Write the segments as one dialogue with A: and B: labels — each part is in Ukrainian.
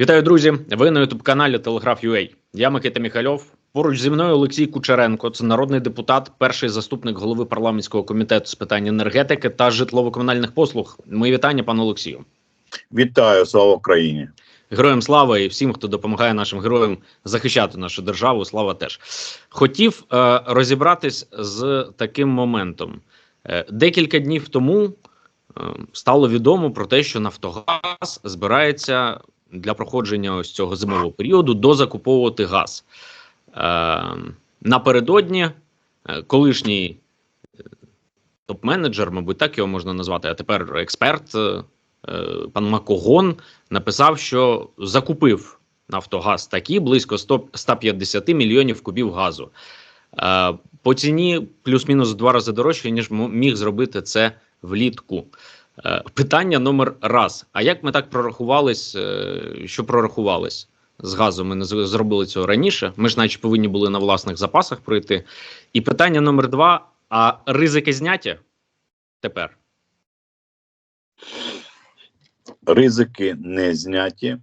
A: Вітаю, друзі! Ви на ютуб каналі Телеграф UA. Я Микита Міхальов. Поруч зі мною Олексій Кучеренко. Це народний депутат, перший заступник голови парламентського комітету з питань енергетики та житлово-комунальних послуг. Мої вітання, пане Олексію.
B: Вітаю, слава Україні!
A: Героям слава і всім, хто допомагає нашим героям захищати нашу державу. Слава теж хотів е, розібратись з таким моментом. Е, декілька днів тому е, стало відомо про те, що Нафтогаз збирається для проходження ось цього зимового періоду дозакуповувати газ. Е, напередодні е, колишній е, топ-менеджер, мабуть, так його можна назвати, а тепер експерт. Е, Пан Макогон написав, що закупив Нафтогаз такі близько 100, 150 мільйонів кубів газу. Е, По ціні плюс-мінус в два рази дорожче, ніж міг зробити це влітку. Е, Питання номер раз. А як ми так прорахувались? Що прорахувались з газом? Ми не зробили цього раніше. Ми ж, наче, повинні були на власних запасах пройти. І питання номер два: а ризики зняті тепер?
B: Ризики не зняті.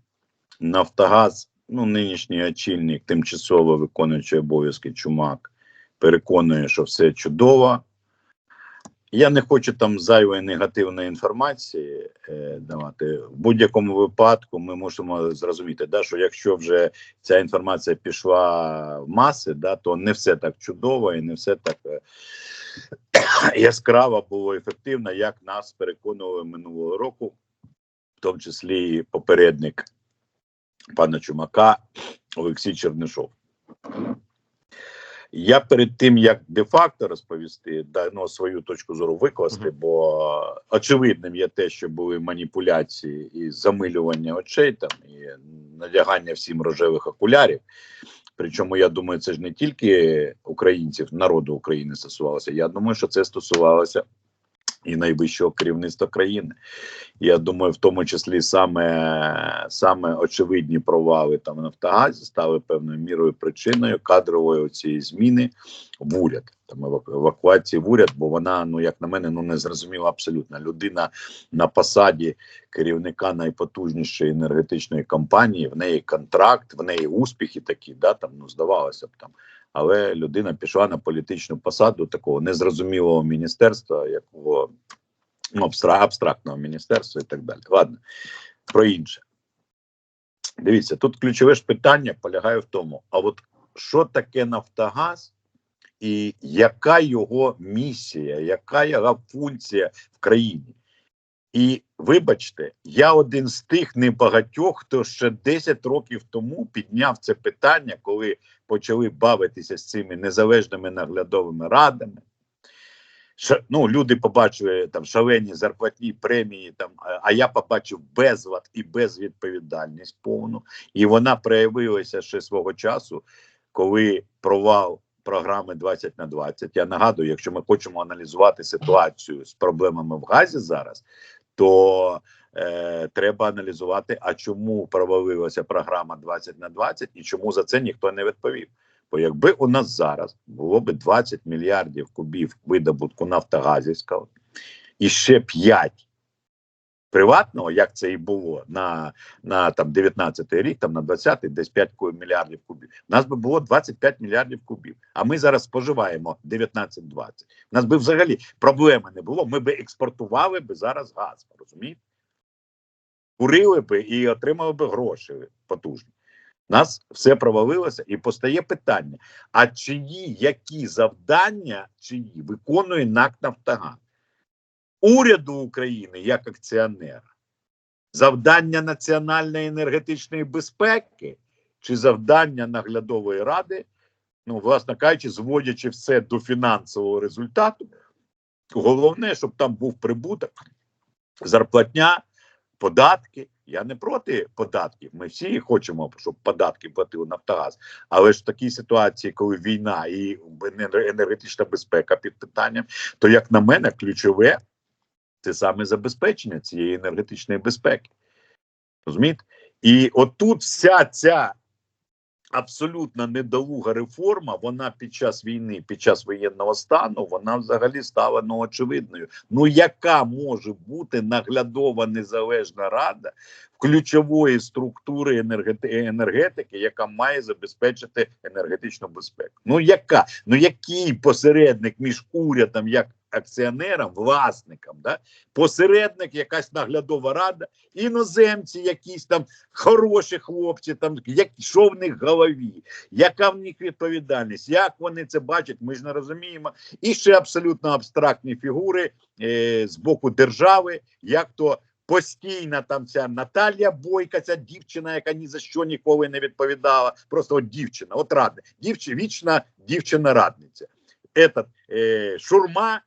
B: Нафтогаз, ну нинішній очільник, тимчасово виконуючий обов'язки Чумак, переконує, що все чудово. Я не хочу там зайвої негативної інформації е, давати. В будь-якому випадку ми мусимо зрозуміти, да, що якщо вже ця інформація пішла в маси, да, то не все так чудово і не все так е, яскраво було ефективно, як нас переконували минулого року, в тому числі і попередник пана Чумака Олексій Чернишов. Я перед тим як де-факто розповісти, да, ну, свою точку зору викласти, бо очевидним є те, що були маніпуляції і замилювання очей там і надягання всім рожевих окулярів. Причому я думаю, це ж не тільки українців, народу України стосувалося. Я думаю, що це стосувалося і найвищого керівництва країни. Я думаю, в тому числі саме, саме очевидні провали там в Нафтогазі стали певною мірою причиною кадрової цієї зміни в уряд, там евакуації в уряд, бо вона, ну як на мене, ну не зрозуміла абсолютно. Людина на посаді керівника найпотужнішої енергетичної компанії, в неї контракт, в неї успіхи такі, да там ну здавалося б там. Але людина пішла на політичну посаду такого незрозумілого міністерства, якого ну, абстрактного міністерства і так далі. Ладно, про інше. Дивіться, тут ключове ж питання полягає в тому: а от що таке Нафтогаз, і яка його місія, яка його функція в країні? І вибачте, я один з тих небагатьох, хто ще 10 років тому підняв це питання, коли почали бавитися з цими незалежними наглядовими радами. Ша, ну, люди побачили там шалені зарплатні премії, там, а- я побачив безлад і безвідповідальність повну. І вона проявилася ще свого часу, коли провал програми 20 на 20. Я нагадую, якщо ми хочемо аналізувати ситуацію з проблемами в газі зараз, то е, треба аналізувати, а чому провалилася програма 20 на 20 і чому за це ніхто не відповів. Бо якби у нас зараз було б 20 мільярдів кубів видобутку нафтогазівського і ще 5 приватного, як це і було на, на там 19-й рік, там на 20-й, десь 5 мільярдів кубів. У нас би було 25 мільярдів кубів. А ми зараз споживаємо 19-20. У нас би взагалі проблеми не було. Ми би експортували би зараз газ. Розумієте? Курили би і отримали би гроші потужні. Нас все провалилося і постає питання: а чиї які завдання чиї виконує НАК Нафтогаз? Уряду України як акціонера? Завдання національної енергетичної безпеки чи завдання наглядової ради, ну, власне кажучи, зводячи все до фінансового результату, головне, щоб там був прибуток, зарплатня, податки. Я не проти податків. Ми всі хочемо, щоб податки платив Нафтогаз. Але ж в такій ситуації, коли війна і енергетична безпека під питанням, то як на мене, ключове це саме забезпечення цієї енергетичної безпеки. Розумієте? І отут вся ця абсолютно недолуга реформа. Вона під час війни, під час воєнного стану, вона взагалі стала ну, очевидною. Ну яка може бути наглядова незалежна рада ключової структури енергети- енергетики, яка має забезпечити енергетичну безпеку? Ну яка? Ну який посередник між урядом як акціонером, власником, да? посередник, якась наглядова рада, іноземці, якісь там хороші хлопці, там як що в них в голові, яка в них відповідальність, як вони це бачать, ми ж не розуміємо. І ще абсолютно абстрактні фігури е, з боку держави, як то. Постійна там ця Наталія Бойка, ця дівчина, яка ні за що ніколи не відповідала. Просто от дівчина, от радна. Дівчина, вічна дівчина-радниця. Этот, е, Шурма,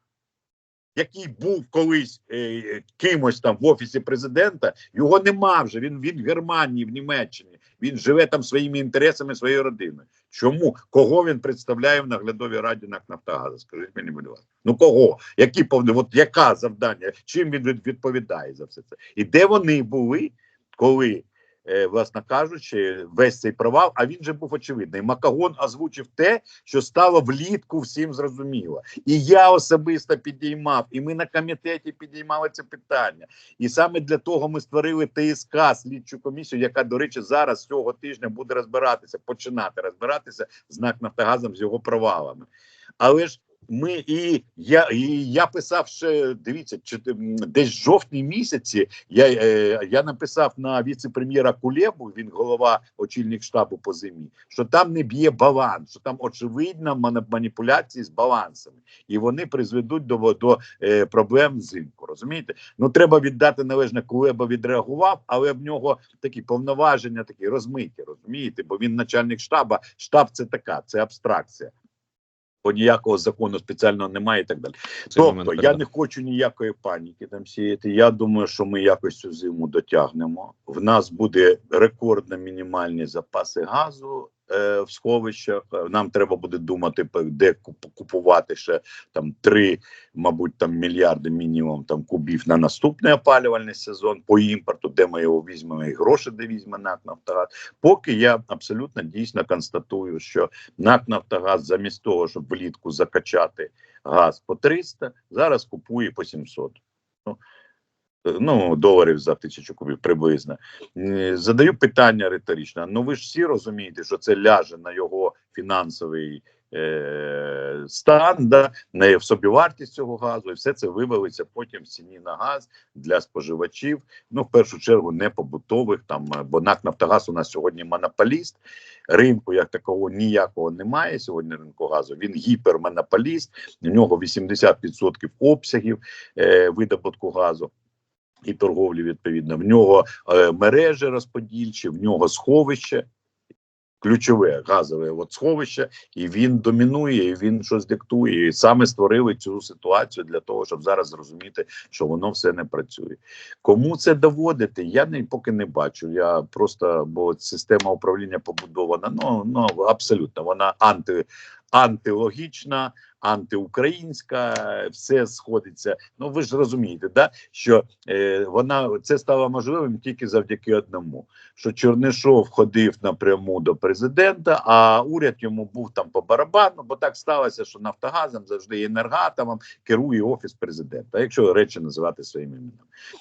B: який був колись е, кимось там в офісі президента, його нема вже. Він він в Германії, в Німеччині. Він живе там своїми інтересами, своєю родиною. Чому кого він представляє в наглядовій раді НАК Нафтогазу? Скажіть мені, будь ласка. Ну кого? Які? От яка завдання? Чим він відповідає за все це? І де вони були, коли, власне кажучи, весь цей провал? А він же був очевидний. Макагон озвучив те, що стало влітку всім зрозуміло. І я особисто підіймав, і ми на комітеті підіймали це питання. І саме для того ми створили ТСК, слідчу комісію, яка, до речі, зараз цього тижня буде розбиратися, починати розбиратися з НАК Нафтогазом з його провалами. Але ж ми і я, і я писав ще дивіться, чи десь в жовтні місяці. Я, е, я написав на віце-прем'єра Кулебу, він голова очільник штабу по зимі, що там не б'є баланс, що там очевидно маніпуляції з балансами, і вони призведуть до, до е, проблем взимку. Розумієте? Ну треба віддати належне, Кулеба відреагував, але в нього такі повноваження, такі розмиті, розумієте? Бо він начальник штаба. Штаб це така, це абстракція. Бо ніякого закону спеціального немає і так далі.
A: Це
B: Тобто я не хочу ніякої паніки там сіяти. Я думаю, що ми якось цю зиму дотягнемо. В нас буде рекордно мінімальні запаси газу в сховищах. Е, Нам треба буде думати, де куп- купувати ще там три, мабуть, там мільярди мінімум там кубів на наступний опалювальний сезон по імпорту, де ми його візьмемо, і гроші, де візьме НАК Нафтогаз. Поки я абсолютно дійсно констатую, що НАК Нафтогаз замість того, щоб влітку закачати газ по 300, зараз купує по 700. Ну, е, ну доларів за тисячу кубів приблизно. Е, Задаю питання риторичне. Ну ви ж всі розумієте, що це ляже на його фінансовий е, стан, да, на собівартість цього газу, і все це вивалиться потім в ціні на газ для споживачів. Ну, в першу чергу, не побутових там, бо НАК Нафтогаз у нас сьогодні монополіст. Ринку як такого ніякого немає сьогодні. Ринку газу він гіпермонополіст. У нього 80% обсягів е, видобутку газу. І торговлі відповідно в нього е, мережі розподільчі, в нього сховище, ключове газове от сховище, і він домінує, і він щось диктує. І саме створили цю ситуацію для того, щоб зараз зрозуміти, що воно все не працює. Кому це доводити? Я не поки не бачу. Я просто бо система управління побудована. Ну ну абсолютно вона анти. Антилогічна, антиукраїнська, все сходиться. Ну ви ж розумієте, да що е, вона це стало можливим тільки завдяки одному: що Чернишов ходив напряму до президента, а уряд йому був там по барабану, бо так сталося, що Нафтогазом завжди і енергатомом керує офіс президента, якщо речі називати своїм іменем.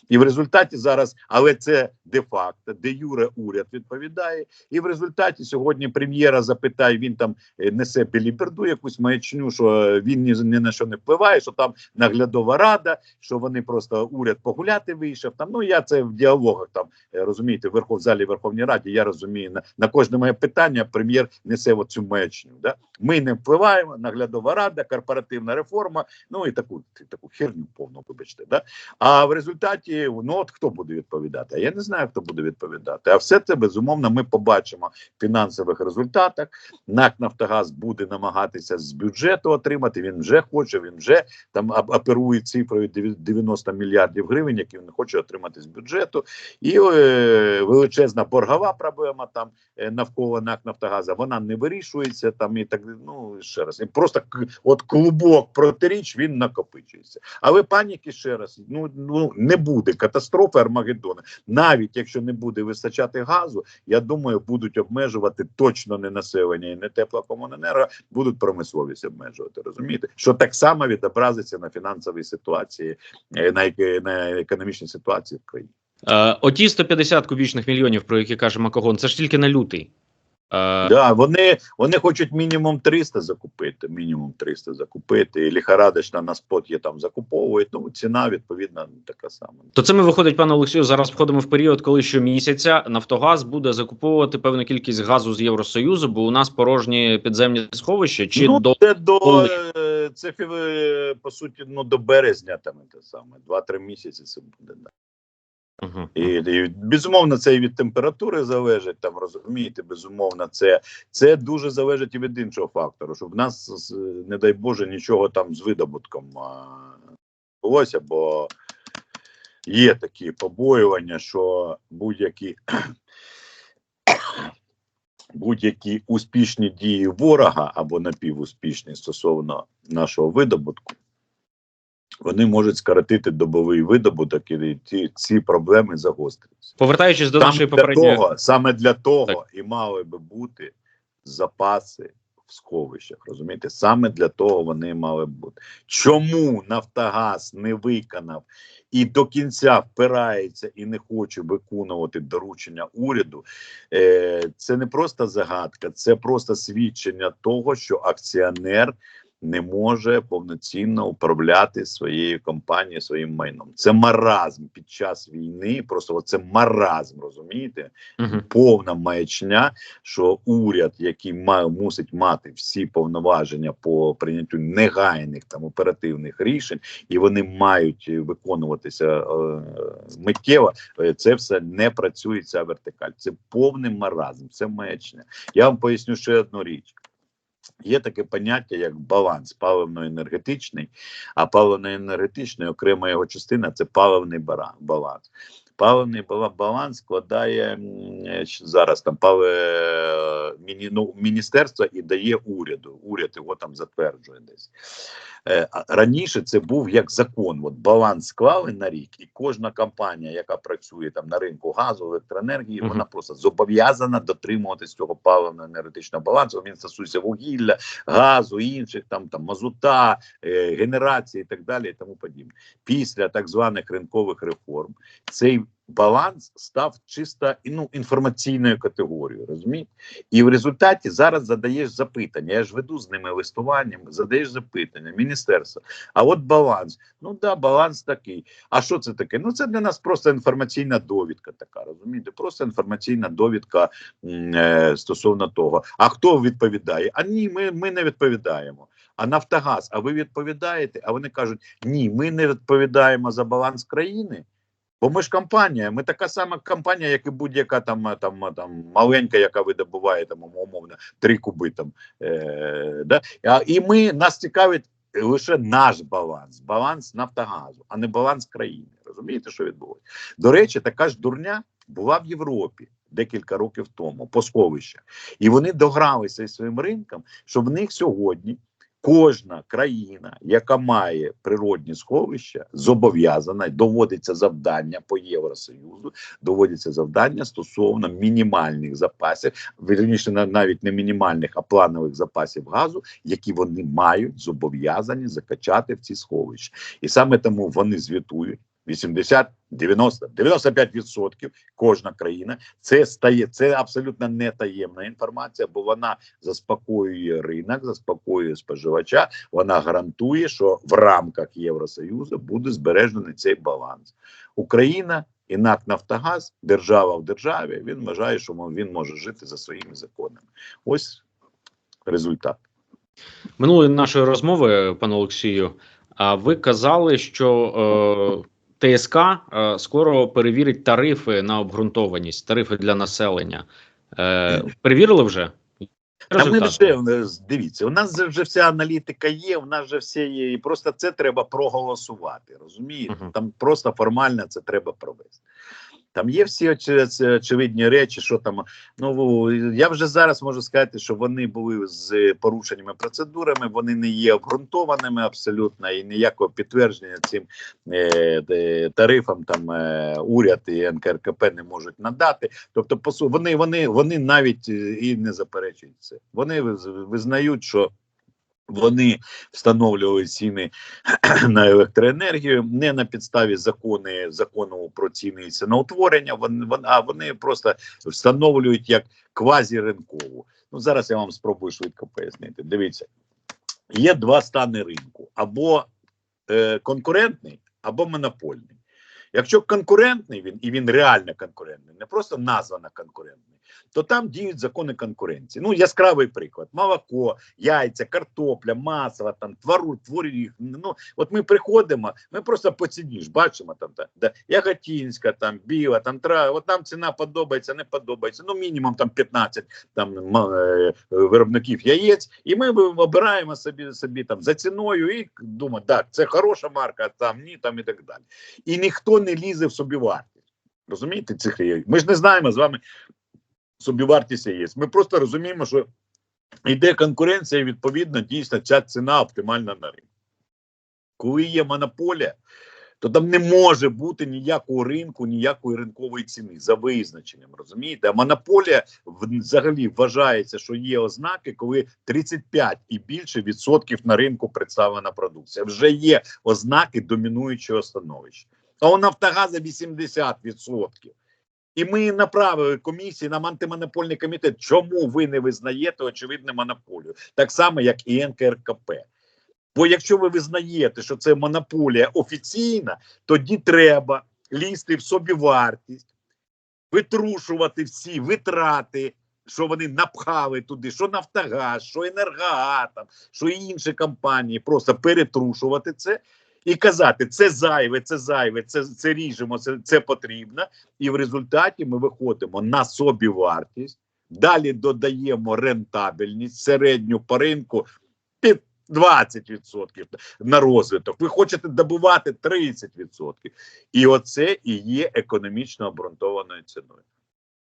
B: І в результаті зараз, але це де-факто, де юре уряд відповідає. І в результаті сьогодні прем'єра запитає, він там е, несе біліберду якусь маячню, що він ні, ні на що не впливає, що там наглядова рада, що вони просто уряд погуляти вийшов. Там ну я це в діалогах там е, розумієте, в Верхов залі Верховній Раді. Я розумію на, на кожне моє питання. Прем'єр несе оцю маячню. Да? Ми не впливаємо, наглядова рада, корпоративна реформа. Ну і таку таку херню повну, вибачте. Да? А в результаті ну от хто буде відповідати? Я не знаю, хто буде відповідати. А все це безумовно ми побачимо в фінансових результатах. НАК Нафтогаз буде намагатися з бюджету отримати. Отримати. Він вже хоче, він вже там оперує цифрою деві- 90 мільярдів гривень, які він хоче отримати з бюджету. І е, величезна боргова проблема там е, навколо НАК Нафтогаза. Вона не вирішується там і так. Ну ще раз, і просто от клубок протиріч він накопичується. Але паніки ще раз ну, ну не буде катастрофи Армагеддона. Навіть якщо не буде вистачати газу, я думаю, будуть обмежувати точно не населення і не теплокомуненерго, будуть промисловість обмежувати. Розумієте, що так само відобразиться на фінансовій ситуації, е, на, еке- на економічній ситуації в країні.
A: Е, оті 150 кубічних мільйонів, про які каже Макогон, це ж тільки на лютий. Е,
B: Да, вони, вони хочуть мінімум 300 закупити. Мінімум 300 закупити. І ліхорадочно на спот є там закуповують. Ну ціна відповідно така сама.
A: То це ми виходить, пане Олексію. Зараз входимо в період, коли щомісяця Нафтогаз буде закуповувати певну кількість газу з Євросоюзу, бо у нас порожні підземні сховища. Чи
B: ну,
A: до
B: це до це по суті ну до березня там те саме. Два-три місяці це буде. Да. І, і безумовно, це і від температури залежить. Там розумієте, безумовно, це, це дуже залежить і від іншого фактору, щоб в нас, не дай Боже, нічого там з видобутком а, булося, бо є такі побоювання, що будь-які будь-які успішні дії ворога або напівуспішні стосовно нашого видобутку. Вони можуть скоротити добовий видобуток і ті, ці проблеми загострюються.
A: повертаючись до
B: Саме
A: нашої
B: для
A: попередньої
B: того, саме для того
A: Так.
B: і мали би бути запаси в сховищах. Розумієте, саме для того вони мали б бути. Чому Нафтогаз не виконав і до кінця впирається і не хоче виконувати доручення уряду? Е, це не просто загадка, це просто свідчення того, що акціонер. Не може повноцінно управляти своєю компанією, своїм майном. Це маразм під час війни. Просто це маразм, розумієте?
A: Мгм.
B: повна маячня, що уряд, який має мусить мати всі повноваження по прийняттю негайних там оперативних рішень, і вони мають виконуватися е, миттєво. е, Це все не працює. Ця вертикаль. Це повний маразм, це маячня. Я вам поясню ще одну річ. Є таке поняття як баланс паливно-енергетичний, а паливно-енергетичний окрема його частина це паливний баланс. Паливний баланс складає е, зараз там пале міні, ну, міністерство і дає уряду. Уряд його там затверджує десь. Е, раніше це був як закон. От баланс склали на рік, і кожна компанія, яка працює там на ринку газу, електроенергії, вона просто зобов'язана дотримуватись цього паливно-енергетичного балансу. Він стосується вугілля, газу, інших там там мазута, е, генерації і так далі, і тому подібне. Після так званих ринкових реформ цей баланс став чисто ну, інформаційною категорією. Розумієте? І в результаті зараз задаєш запитання. Я ж веду з ними листування, задаєш запитання, міністерство. А от баланс. Ну да, баланс такий. А що це таке? Ну це для нас просто інформаційна довідка така. Розумієте? Просто інформаційна довідка е, стосовно того. А хто відповідає? А ні, ми, ми не відповідаємо. А Нафтогаз, а ви відповідаєте? А вони кажуть: ні, ми не відповідаємо за баланс країни. Бо ми ж компанія, ми така сама компанія, як і будь-яка там, там, там маленька, яка видобуває там умовно три куби. Там, е, да? і ми нас цікавить лише наш баланс, баланс Нафтогазу, а не баланс країни. Розумієте, що відбулося? До речі, така ж дурня була в Європі декілька років тому по сховищах. І вони догралися із своїм ринком, що в них сьогодні кожна країна, яка має природні сховища, зобов'язана доводиться завдання по Євросоюзу, доводиться завдання стосовно мінімальних запасів, вірніше на- навіть не мінімальних, а планових запасів газу, які вони мають зобов'язані закачати в ці сховища. І саме тому вони звітують. 80, 90, 95 відсотків кожна країна це стає це абсолютно не таємна інформація, бо вона заспокоює ринок, заспокоює споживача. Вона гарантує, що в рамках Євросоюзу буде збережений цей баланс. Україна і НАК Нафтогаз, держава в державі. Він вважає, що він може жити за своїми законами. Ось результат.
A: минулої нашої розмови, пане Олексію. А ви казали, що е, ТСК е, скоро перевірить тарифи на обґрунтованість, тарифи для населення. Е, перевірили вже?
B: Та ми вже е, дивіться, у нас вже вся аналітика є, у нас вже все є, і просто це треба проголосувати. Розумієте?
A: Мгм.
B: Там просто формально це треба провести. Там є всі очевидні речі, що там. Ну я вже зараз можу сказати, що вони були з порушеними процедурами, вони не є обґрунтованими абсолютно, і ніякого підтвердження цим е, тарифам там е, уряд і НКРКП не можуть надати. Тобто, вони, вони, вони навіть е, і не заперечують це. Вони виз- визнають, що. Вони встановлювали ціни на електроенергію не на підставі закони закону про ціни і ціноутворення. Вони, а вони просто встановлюють як квазіринкову. Ну зараз я вам спробую швидко пояснити. Дивіться, є два стани ринку: або е, конкурентний, або монопольний. Якщо конкурентний він і він реально конкурентний, не просто названо конкурентний, то там діють закони конкуренції. Ну, яскравий приклад: молоко, яйця, картопля, масло, там твару, творіг. Ну, от ми приходимо, ми просто по ціні бачимо там та, да, яготінська, там біла, там трава. От нам ціна подобається, не подобається. Ну, мінімум там 15 там е, виробників яєць, і ми обираємо собі собі там за ціною і думаємо, так, це хороша марка, там ні, там і так далі. І ніхто не лізе в собівартість. Розумієте, цих яєць? Ми ж не знаємо з вами собівартість яєць. Ми просто розуміємо, що йде конкуренція, і відповідно дійсно ця ціна оптимальна на ринку. Коли є монополія, то там не може бути ніякого ринку, ніякої ринкової ціни за визначенням. Розумієте? А монополія взагалі вважається, що є ознаки, коли 35 і більше відсотків на ринку представлена продукція. Вже є ознаки домінуючого становища. А у Нафтогаза 80%. І ми направили комісії нам антимонопольний комітет. Чому ви не визнаєте очевидно монополію? Так само, як і НКРКП. Бо якщо ви визнаєте, що це монополія офіційна, тоді треба лізти в собівартість, витрушувати всі витрати, що вони напхали туди, що Нафтогаз, що Енергоатом, що інші компанії, просто перетрушувати це і казати, це зайве, це зайве, це, це ріжемо, це, це потрібно. І в результаті ми виходимо на собівартість, далі додаємо рентабельність середню по ринку під 20% на розвиток. Ви хочете добувати 30%. І оце і є економічно обґрунтованою ціною.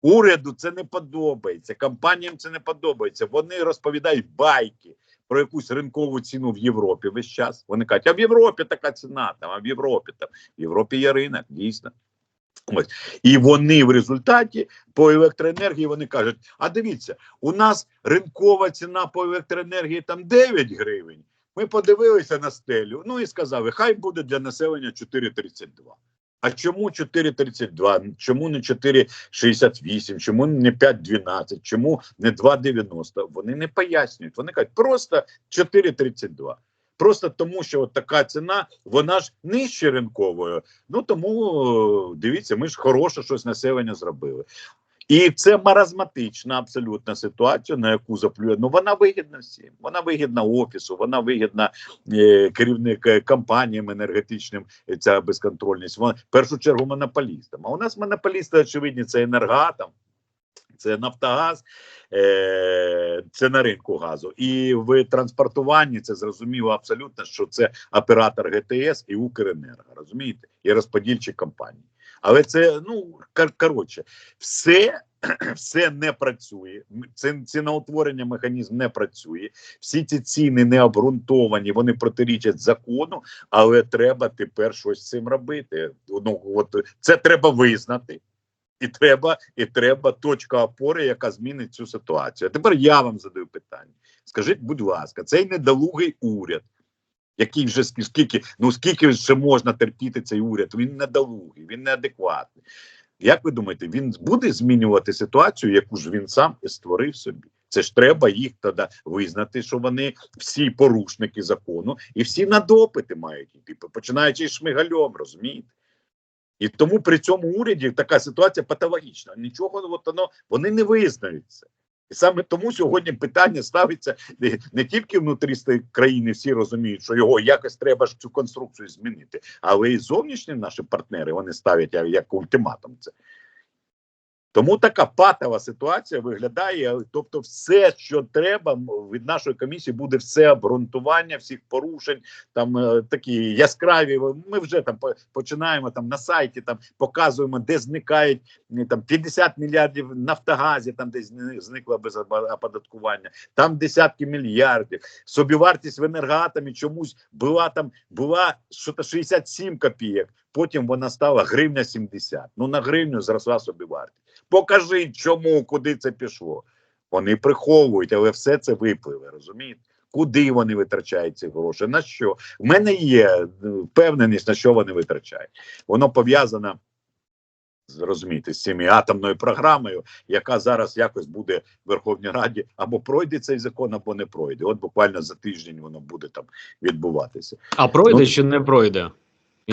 B: Уряду це не подобається, компаніям це не подобається. Вони розповідають байки про якусь ринкову ціну в Європі весь час. Вони кажуть, а в Європі така ціна, там, а в Європі там в Європі є ринок, дійсно. Ось. І вони в результаті по електроенергії вони кажуть: а дивіться, у нас ринкова ціна по електроенергії там 9 гривень. Ми подивилися на стелю, ну і сказали, хай буде для населення 4,32. А чому 4,32? Чому не 4,68? Чому не 5,12? Чому не 2,90? Вони не пояснюють. Вони кажуть, просто 4,32. Просто тому, що от така ціна, вона ж нижче ринковою. Ну тому е, дивіться, ми ж хороше щось населення зробили. І це маразматична абсолютна ситуація, на яку заплює. Ну вона вигідна всім. Вона вигідна офісу, вона вигідна е, керівник е, компаніям енергетичним. е, Ця безконтрольність. Вона в першу чергу монополістам. А у нас монополісти очевидні це енергоатом, це Нафтогаз, е, це на ринку газу. І в транспортуванні це зрозуміло абсолютно, що це оператор ГТС і Укренерго, розумієте, і розподільчі компанії. Але це ну кор- коротше, все. Все не працює, Ці- ціноутворення механізм не працює. Всі ці ціни не обґрунтовані, вони протирічать закону, але треба тепер щось з цим робити. Ну от це треба визнати. І треба, і треба точка опори, яка змінить цю ситуацію. А тепер я вам задаю питання. Скажіть, будь ласка, цей недолугий уряд, який вже скільки, ну скільки ще можна терпіти цей уряд? Він недолугий, він неадекватний. Як ви думаєте, він буде змінювати ситуацію, яку ж він сам і створив собі? Це ж треба їх тоді визнати, що вони всі порушники закону, і всі на допити мають йти, починаючи з шмигальом, розумієте? І тому при цьому уряді така ситуація патологічна. Нічого от воно вони не визнаються. І саме тому сьогодні питання ставиться не, тільки внутрі країни, всі розуміють, що його якось треба ж цю конструкцію змінити, але і зовнішні наші партнери вони ставлять як ультиматум це. Тому така патова ситуація виглядає. Тобто, все, що треба, від нашої комісії буде все обґрунтування всіх порушень, там е, такі яскраві. Ми вже там починаємо там на сайті, там показуємо, де зникають там 50 мільярдів Нафтогазі, там де зни- зникло без оподаткування, там десятки мільярдів. Собівартість в енергоатомі чомусь була там була що то 67 копійок. Потім вона стала гривня 70. Ну на гривню зросла собівартість. Покажіть, чому, куди це пішло. Вони приховують, але все це випливе, розумієте? Куди вони витрачають ці гроші? На що? В мене є е, впевненість, на що вони витрачають. Воно пов'язано з- розумієте, з цими атомною програмою, яка зараз якось буде в Верховній Раді або пройде цей закон, або не пройде. От буквально за тиждень воно буде там відбуватися.
A: А пройде
B: Ну,
A: чи не пройде?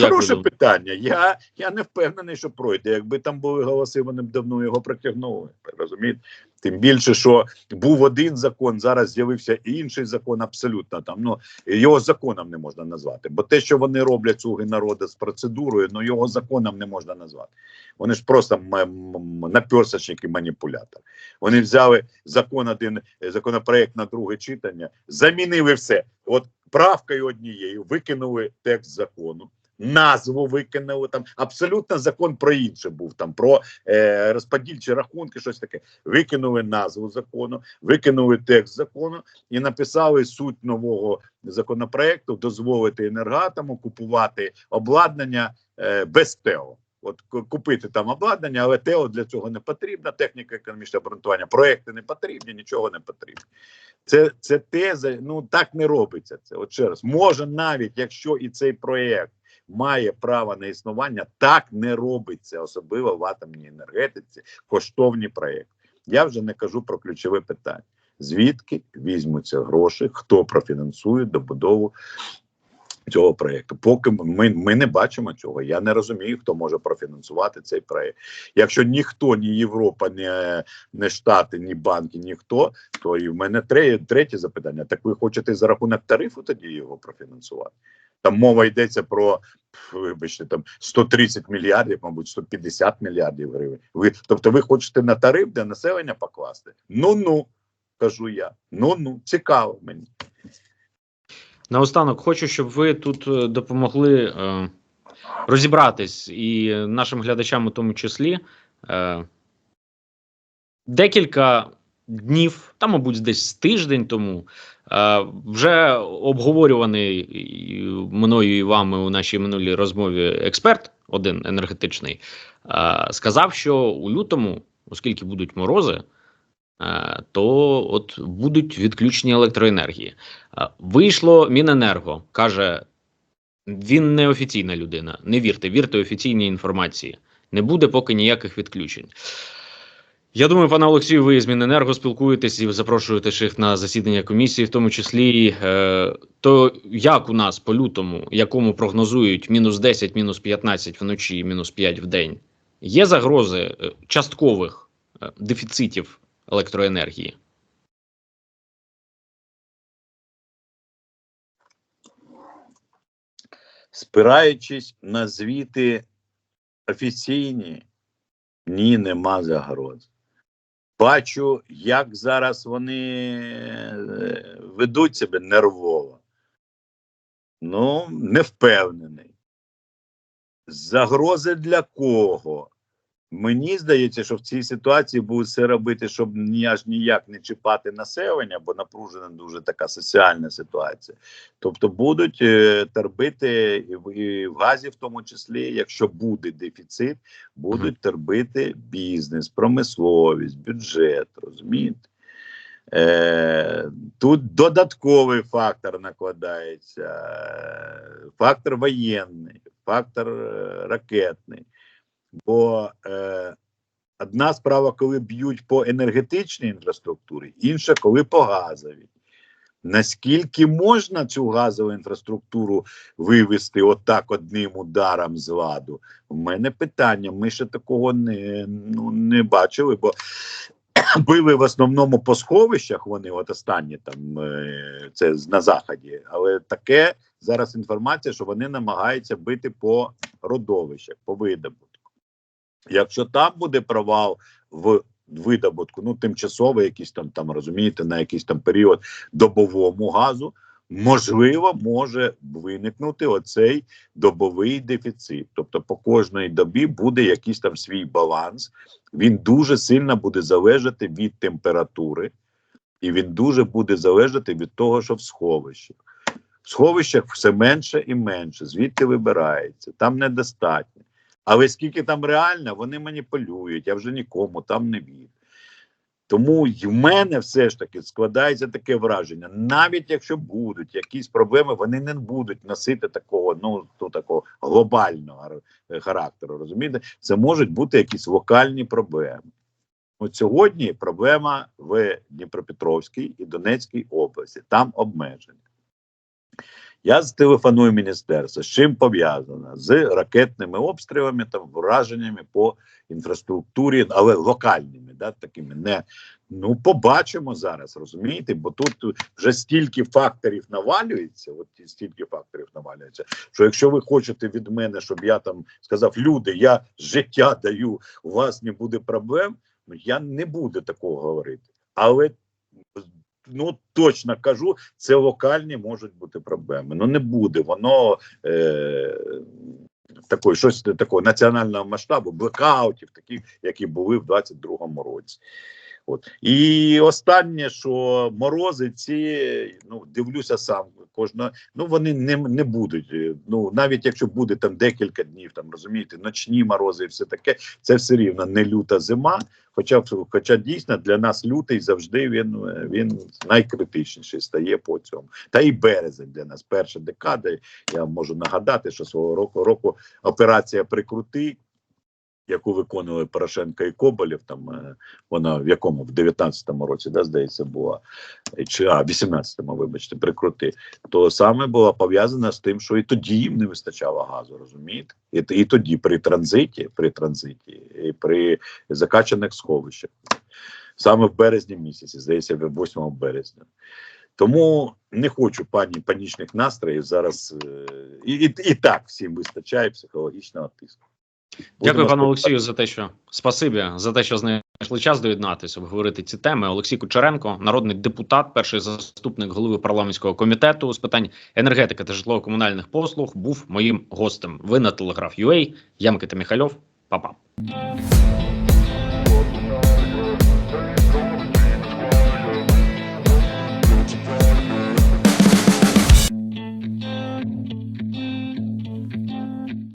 A: Як
B: Хороше
A: думаєте?
B: питання. Я, я не впевнений, що пройде. Якби там були голоси, вони б давно його протягнули. Розумієте? Тим більше, що був один закон, зараз з'явився інший закон, абсолютно там. Ну його законом не можна назвати. Бо те, що вони роблять слуги народу з процедурою, ну його законом не можна назвати. Вони ж просто наперсочник і маніпулятор. Вони взяли закон один, законопроект на друге читання, замінили все. От правкою однією викинули текст закону. Назву викинули там абсолютно закон про інше був там про е, розподільчі рахунки, щось таке. Викинули назву закону, викинули текст закону і написали суть нового законопроекту: дозволити енергатому купувати обладнання е, без ТЕО. От купити там обладнання, але ТЕО для цього не потрібна. Техніка економічного обґрунтування, проекти не потрібні, нічого не потрібно. Це, це теза, ну так не робиться. Це от ще раз. Може, навіть якщо і цей проект має право на існування, так не робиться, особливо в атомній енергетиці, коштовні проекти. Я вже не кажу про ключове питання: звідки візьмуться гроші, хто профінансує добудову цього проєкту. Поки ми, ми не бачимо цього. Я не розумію, хто може профінансувати цей проєкт. Якщо ніхто, ні Європа, ні, ні Штати, ні банки, ніхто, то і в мене третє, третє запитання. Так ви хочете за рахунок тарифу тоді його профінансувати? Там мова йдеться про вибачте, там 130 мільярдів, мабуть, 150 мільярдів гривень. Ви, тобто, ви хочете на тариф для населення покласти? Ну ну кажу я. Ну ну цікаво мені.
A: Наостанок хочу, щоб ви тут е, допомогли е, розібратись і нашим глядачам, у тому числі. Е, декілька днів, та, мабуть, десь тиждень тому, е, вже обговорюваний мною і вами у нашій минулій розмові експерт, один енергетичний, е, сказав, що у лютому, оскільки будуть морози, то от будуть відключені електроенергії. Е, Вийшло Міненерго, каже, він не офіційна людина. Не вірте, вірте офіційній інформації. Не буде поки ніяких відключень. Я думаю, пане Олексію, ви з Міненерго спілкуєтесь і запрошуєте їх на засідання комісії, в тому числі. Е, то як у нас по лютому, якому прогнозують мінус 10, мінус 15 вночі, мінус 5 в день, є загрози е, часткових е, дефіцитів електроенергії?
B: спираючись на звіти офіційні, ні, нема загроз. Бачу, як зараз вони е, ведуть себе нервово. Ну, не впевнений. Загрози для кого? Мені здається, що в цій ситуації будуть все робити, щоб ні аж ніяк не чіпати населення, бо напружена дуже така соціальна ситуація. Тобто будуть е, тербити і в, газі, в тому числі, якщо буде дефіцит, будуть тербити бізнес, промисловість, бюджет. Розумієте? Е, тут додатковий фактор накладається, е, фактор воєнний, фактор е, ракетний. Бо е, одна справа, коли б'ють по енергетичній інфраструктурі, інша коли по газовій. Наскільки можна цю газову інфраструктуру вивести отак одним ударом з ладу? У мене питання. Ми ще такого не, ну, не бачили, бо били в основному по сховищах. Вони от останні там е, це на заході, але таке зараз інформація, що вони намагаються бити по родовищах, по видобутку. Якщо там буде провал в видобутку, ну тимчасово, якісь там там розумієте, на якийсь там період добовому газу, можливо, може виникнути оцей добовий дефіцит. Тобто, по кожної добі буде якийсь там свій баланс. Він дуже сильно буде залежати від температури, і він дуже буде залежати від того, що в сховищі. В сховищах все менше і менше, звідти вибирається, там недостатньо. Але скільки там реально, вони маніпулюють, я вже нікому там не вірю. Тому в мене все ж таки складається таке враження, навіть якщо будуть якісь проблеми, вони не будуть носити такого, ну то такого глобального характеру. Розумієте, це можуть бути якісь локальні проблеми. От сьогодні проблема в Дніпропетровській і Донецькій області, там обмеження. Я зателефоную міністерство. З чим пов'язано? З ракетними обстрілами та враженнями по інфраструктурі, але локальними, да, такими не ну побачимо зараз, розумієте? Бо тут вже стільки факторів навалюється, от стільки факторів навалюється, що якщо ви хочете від мене, щоб я там сказав, люди, я життя даю, у вас не буде проблем. Ну я не буду такого говорити, але ну точно кажу, це локальні можуть бути проблеми. Ну не буде воно е, такої щось такого національного масштабу, блекаутів, таких, які були в 22-му році. От і останнє, що морози ці, ну дивлюся сам кожна. Ну вони не, не будуть. Ну навіть якщо буде там декілька днів, там розумієте, ночні морози і все таке, це все рівно не люта зима. Хоча хоча дійсно для нас лютий завжди він, він найкритичніший стає по цьому. Та і березень для нас перша декада. Я можу нагадати, що свого року року операція прикрути. Яку виконували Порошенко і Коболєв, там е, вона в якому в 19-му році, да, здається, була Е, чи а в 18-му, вибачте, прикрути, то саме була пов'язана з тим, що і тоді їм не вистачало газу, розумієте? І, і тоді при транзиті, при транзиті, і при закачаних сховищах, саме в березні місяці, здається, 8 березня. Тому не хочу пані панічних настроїв зараз. е, І, і, і так всім вистачає психологічного тиску.
A: Дякую, пане. Олексію, за те, що спасибі за те, що знайшли час доєднатися, обговорити ці теми. Олексій Кучеренко, народний депутат, перший заступник голови парламентського комітету з питань енергетики та житлово-комунальних послуг, був моїм гостем. Ви на телеграф.ua. Ямки та Міхальов. Па-па.